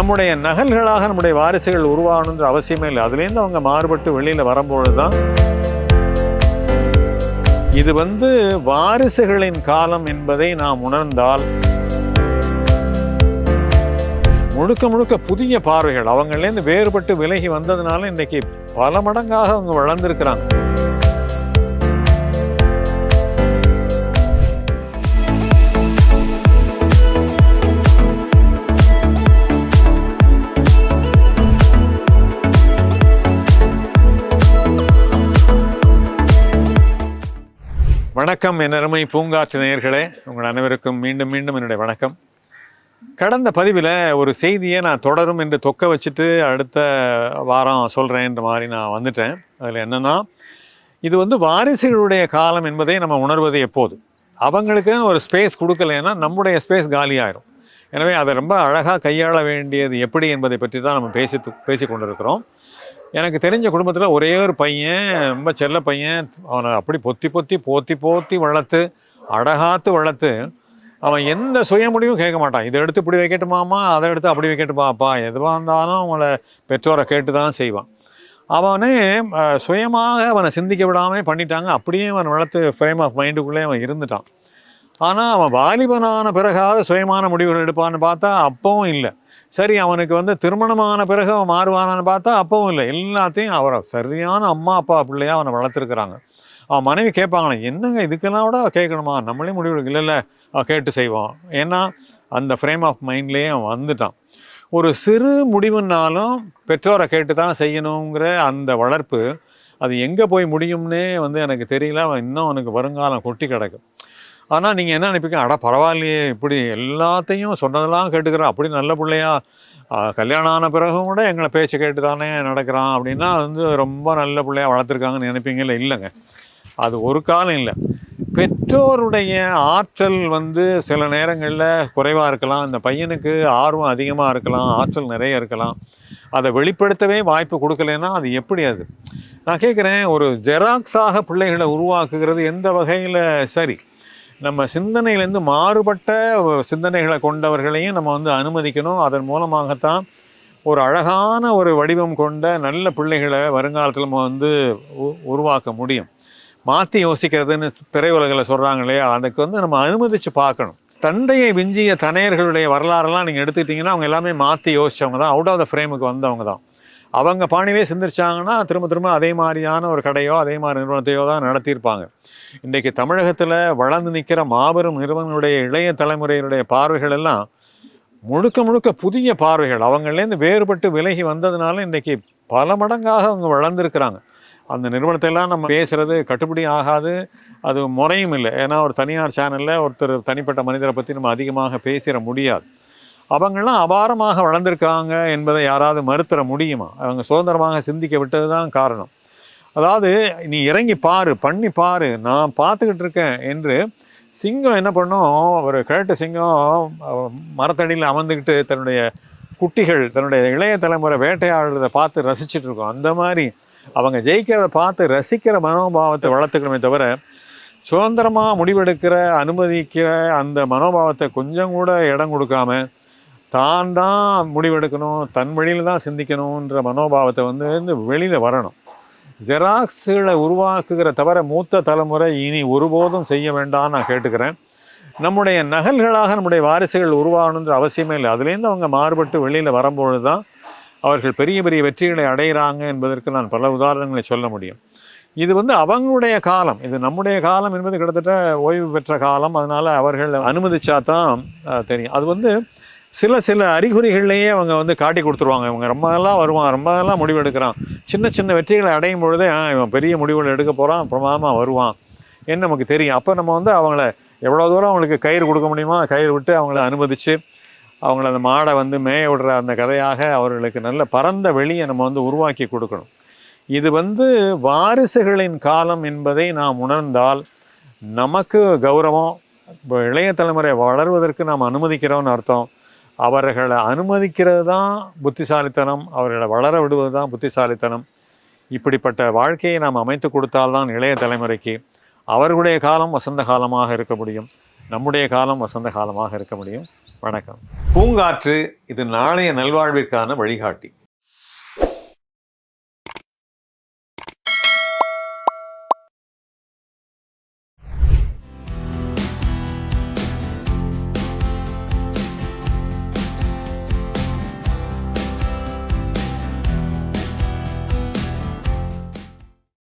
நம்முடைய நகல்களாக நம்முடைய வாரிசுகள் உருவாகணுன்ற அவசியமே இல்லை. அதுலேருந்து அவங்க மாறுபட்டு வெளியில் வரும்பொழுது தான் இது வந்து வாரிசுகளின் காலம் என்பதை நாம் உணர்ந்தால் முழுக்க முழுக்க புதிய பார்வைகள் அவங்களேருந்து வேறுபட்டு விலகி வந்ததுனால இன்னைக்கு பல மடங்காக அவங்க வளர்ந்துருக்கிறாங்க. வணக்கம் என் அருமை பூங்காற்று நேயர்களே. உங்கள் அனைவருக்கும் மீண்டும் மீண்டும் என்னுடைய வணக்கம். கடந்த பதிவில் ஒரு செய்தியை நான் தொடரும் என்று தொக்க வச்சுட்டு அடுத்த வாரம் சொல்கிறேன்ற மாதிரி நான் வந்துட்டேன். அதில் என்னென்னா இது வந்து வாரிசுகளுடைய காலம் என்பதை நம்ம உணர்வது எப்போது அவங்களுக்கு ஒரு ஸ்பேஸ் கொடுக்கலைன்னா நம்முடைய ஸ்பேஸ் காலியாயிரும். எனவே அதை ரொம்ப அழகாக கையாள வேண்டியது எப்படி என்பதை பற்றி தான் நம்ம பேசி பேசி கொண்டிருக்கிறோம் எனக்கு தெரிஞ்ச குடும்பத்தில் ஒரே ஒரு பையன் ரொம்ப செல்ல பையன். அவனை அப்படி பொத்தி பொத்தி போத்தி போத்தி வளர்த்து அடகாத்து வளர்த்து அவன் எந்த சுய முடிவும் கேட்க மாட்டான். இதை எடுத்து இப்படி வைக்கட்டுமாமா அதை எடுத்து அப்படி வைக்கட்டுமாப்பா எதுவாக இருந்தாலும் அவங்கள பெற்றோரை கேட்டு தான் செய்வான். அவனே சுயமாக அவனை சிந்திக்க விடாமல் பண்ணிட்டாங்க. அப்படியே அவன் வளர்த்து ஃப்ரேம் ஆஃப் மைண்டுக்குள்ளே அவன் இருந்துட்டான். ஆனால் அவன் வாலிபனான பிறகாவது சுயமான முடிவுகள் எடுப்பான்னு பார்த்தா அப்பவும் இல்லை. சரி அவனுக்கு வந்து திருமணமான பிறகு அவன் மாறுவானான்னு பார்த்தா அப்பவும் இல்லை. எல்லாத்தையும் அவரை சரியான அம்மா அப்பா பிள்ளையாக அவனை வளர்த்துருக்குறாங்க. அவன் மனைவி கேட்பாங்களே என்னங்க இதுக்கெல்லாம் விட கேட்கணுமா? நம்மளே முடிவு எடுக்க இல்லை இல்லை கேட்டு செய்வான். ஏன்னா அந்த ஃப்ரேம் ஆஃப் மைண்ட்லேயே அவன் வந்துட்டான். ஒரு சிறு முடிவுன்னாலும் பெற்றோரை கேட்டு தான் செய்யணுங்கிற அந்த வளர்ப்பு அது எங்கே போய் முடியும்னே வந்து எனக்கு தெரியல. அவன் இன்னும் அவனுக்கு வருங்காலம் கொட்டி கிடக்கு. ஆனால் நீங்கள் என்ன நினைப்பீங்க? அட பரவாயில்லையே இப்படி எல்லாத்தையும் சொன்னதெல்லாம் கேட்டுக்கிறான். அப்படி நல்ல பிள்ளையா கல்யாணம் ஆன பிறகும் கூட எங்களை பேச்சு கேட்டு தானே நடக்கிறான் அப்படின்னா வந்து ரொம்ப நல்ல பிள்ளையா வளர்த்துருக்காங்கன்னு நினைப்பீங்கல்ல இல்லைங்க. அது ஒரு காலம் இல்லை. பெற்றோருடைய ஆற்றல் வந்து சில நேரங்களில் குறைவாக இருக்கலாம். இந்த பையனுக்கு ஆர்வம் அதிகமாக இருக்கலாம். ஆற்றல் நிறைய இருக்கலாம். அதை வெளிப்படுத்தவே வாய்ப்பு கொடுக்கலைன்னா அது எப்படி அது? நான் கேட்குறேன் ஒரு ஜெராக்ஸாக பிள்ளைகளை உருவாக்குகிறது எந்த வகையில் சரி? நம்ம சிந்தனையிலேருந்து மாறுபட்ட சிந்தனைகளை கொண்டவர்களையும் நம்ம வந்து அனுமதிக்கணும். அதன் மூலமாகத்தான் ஒரு அழகான ஒரு வடிவம் கொண்ட நல்ல பிள்ளைகளை வருங்காலத்தில் நம்ம வந்து உ- உருவாக்க முடியும். மாற்றி யோசிக்கிறதுன்னு திரையுலகில் சொல்கிறாங்க இல்லையா? அதுக்கு வந்து நம்ம அனுமதித்து பார்க்கணும். தந்தையை விஞ்சிய தனையர்களுடைய வரலாறெல்லாம் நீங்கள் எடுத்துக்கிட்டிங்கன்னா அவங்க எல்லாமே மாற்றி யோசிச்சவங்க தான். அவுட் ஆஃப் த ஃப்ரேமுக்கு வந்தவங்க தான். அவங்க பாணிவே சிந்திச்சாங்கன்னா திரும்ப திரும்ப அதே மாதிரியான ஒரு கடையோ அதே மாதிரி நிறுவனத்தையோ தான் நடத்தியிருப்பாங்க. இன்றைக்கு தமிழகத்தில் வளர்ந்து நிற்கிற மாபெரும் நிறுவனங்களுடைய இளைய தலைமுறையினுடைய பார்வைகள் எல்லாம் முழுக்க முழுக்க புதிய பார்வைகள். அவங்களேருந்து வேறுபட்டு விலகி வந்ததுனால இன்றைக்கி பல மடங்காக அவங்க வளர்ந்துருக்கிறாங்க. அந்த நிறுவனத்தை எல்லாம் நம்ம பேசுகிறது கட்டுப்படி ஆகாது அது முறையும் இல்லை. ஏன்னா ஒரு தனியார் சேனலில் ஒருத்தர் தனிப்பட்ட மனிதரை பற்றி நம்ம அதிகமாக பேசிட முடியாது. அவங்களாம் அபாரமாக வளர்ந்துருக்காங்க என்பதை யாராவது மறுத்தர முடியுமா? அவங்க சுதந்திரமாக சிந்திக்க விட்டது தான் காரணம். அதாவது நீ இறங்கி பாரு பண்ணி பாரு நான் பார்த்துக்கிட்டு இருக்கேன் என்று சிங்கம் என்ன பண்ணும்? ஒரு கிழட்டு சிங்கம் மரத்தடியில் அமர்ந்துக்கிட்டு தன்னுடைய குட்டிகள் தன்னுடைய இளைய தலைமுறை வேட்டையாடுறதை பார்த்து ரசிச்சுட்டு இருக்கோம். அந்த மாதிரி அவங்க ஜெயிக்கிறத பார்த்து ரசிக்கிற மனோபாவத்தை வளர்த்துக்கணுமே தவிர சுதந்திரமாக முடிவெடுக்கிற அனுமதிக்கிற அந்த மனோபாவத்தை கொஞ்சம் கூட இடம் கொடுக்காம தான் தான் முடிவெடுக்கணும் தன் வழியில் தான் சிந்திக்கணுன்ற மனோபாவத்தை வந்து வந்து வெளியில் வரணும். ஜெராக்ஸுகளை உருவாக்குகிற தவிர மூத்த தலைமுறை இனி ஒருபோதும் செய்ய வேண்டாம்னு நான் கேட்டுக்கிறேன். நம்முடைய நகல்களாக நம்முடைய வாரிசுகள் உருவாகணுன்ற அவசியமே இல்லை. அதுலேருந்து அவங்க மாறுபட்டு வெளியில் வரும்பொழுது தான் அவர்கள் பெரிய பெரிய வெற்றிகளை அடைகிறாங்க என்பதற்கு நான் பல உதாரணங்களை சொல்ல முடியும். இது வந்து அவங்களுடைய காலம். இது நம்முடைய காலம் என்பது கிட்டத்தட்ட ஓய்வு பெற்ற காலம். அதனால் அவர்கள் அனுமதிச்சா தான் தெரியும். அது வந்து சில சில அறிகுறிகள்லையே அவங்க வந்து காட்டி கொடுத்துருவாங்க. இவங்க ரொம்ப வருவான் ரொம்ப முடிவு எடுக்கிறான் சின்ன சின்ன வெற்றிகளை அடையும் பொழுதே இவன் பெரிய முடிவுகள் எடுக்க போகிறான் பிரமாதமாக வருவான் என்ன நமக்கு தெரியும். அப்போ நம்ம வந்து அவங்கள எவ்வளோ தூரம் அவங்களுக்கு கயிறு கொடுக்க முடியுமோ கயிறு விட்டு அவங்கள அனுமதித்து அவங்கள அந்த மாடை வந்து மேய விடுற அந்த கதையாக அவர்களுக்கு நல்ல பரந்த வெளியை நம்ம வந்து உருவாக்கி கொடுக்கணும். இது வந்து வாரிசுகளின் காலம் என்பதை நாம் உணர்ந்தால் நமக்கு கௌரவம் இப்போ இளைய தலைமுறை வளர்வதற்கு நாம் அனுமதிக்கிறோம்னு அர்த்தம். அவர்களை அனுமதிக்கிறது தான் புத்திசாலித்தனம் அவர்களை வளர விடுவது தான் புத்திசாலித்தனம். இப்படிப்பட்ட வாழ்க்கையை நாம் அமைத்து கொடுத்தால்தான் இளைய தலைமுறைக்கு அவர்களுடைய காலம் வசந்த காலமாக இருக்க முடியும். நம்முடைய காலம் வசந்த காலமாக இருக்க முடியும். வணக்கம். பூங்காற்று இது நாளைய நல்வாழ்விற்கான வழிகாட்டி.